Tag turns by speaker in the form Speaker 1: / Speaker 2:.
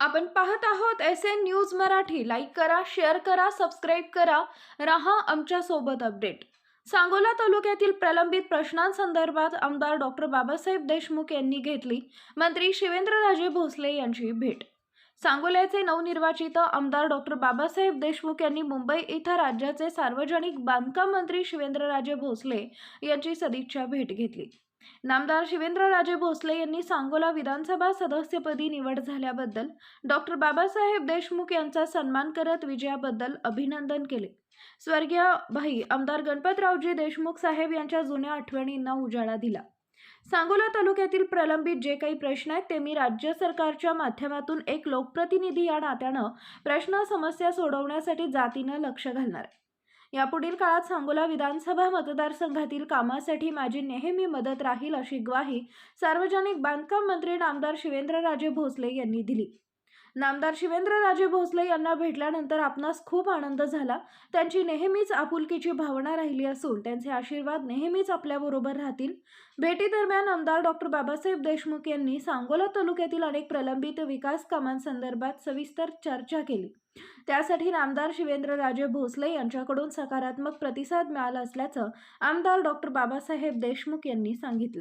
Speaker 1: आपण पाहत आहोत S N news Marathi. Like करा शेअर करा सबस्क्राईब करा. रहा आमच्यासोबत अपडेट सांगोला तालुक्यातील प्रलंबित प्रश्नांसंदर्भात आमदार डॉक्टर बाबासाहेब देशमुख यांनी घेतली मंत्री शिवेंद्रराजे भोसले यांची भेट. सांगोल्याचे नवनिर्वाचित आमदार डॉक्टर बाबासाहेब देशमुख यांनी मुंबई इथं राज्याचे सार्वजनिक बांधकाम मंत्री शिवेंद्रराजे भोसले यांची सदिच्छा भेट घेतली. नामदार शिवेंद्रराजे भोसले यांनी सांगोला विधानसभा सदस्यपदी निवड झाल्याबद्दल डॉक्टर बाबासाहेब देशमुख यांचा सन्मान करत विजयाबद्दल अभिनंदन केले. स्वर्गीय भाई आमदार गणपतरावजी देशमुख साहेब यांच्या जुन्या आठवणींना उजाळा दिला. सांगोला तालुक्यातील प्रलंबित जे काही प्रश्न आहेत ते मी राज्य सरकारच्या माध्यमातून एक लोकप्रतिनिधी या नात्यानं प्रश्न समस्या सोडवण्यासाठी जातीनं लक्ष घालणार आहे. यापुढील काळात सांगोला विधानसभा मतदारसंघातील कामासाठी माझी नेहमी मदत राहील अशी ग्वाही सार्वजनिक बांधकाम मंत्री नामदार शिवेंद्रराजे भोसले यांनी दिली. नामदार शिवेंद्रराजे भोसले यांना भेटल्यानंतर आपणास खूप आनंद झाला. त्यांची नेहमीच आपुलकीची भावना राहिली असून त्यांचे आशीर्वाद नेहमीच आपल्याबरोबर राहतील. भेटीदरम्यान आमदार डॉक्टर बाबासाहेब देशमुख यांनी सांगोला तालुक्यातील अनेक प्रलंबित विकास कामांसंदर्भात सविस्तर चर्चा केली. त्यासाठी नामदार शिवेंद्रराजे भोसले यांच्याकडून सकारात्मक प्रतिसाद मिळाला असल्याचं आमदार डॉक्टर बाबासाहेब देशमुख यांनी सांगितले.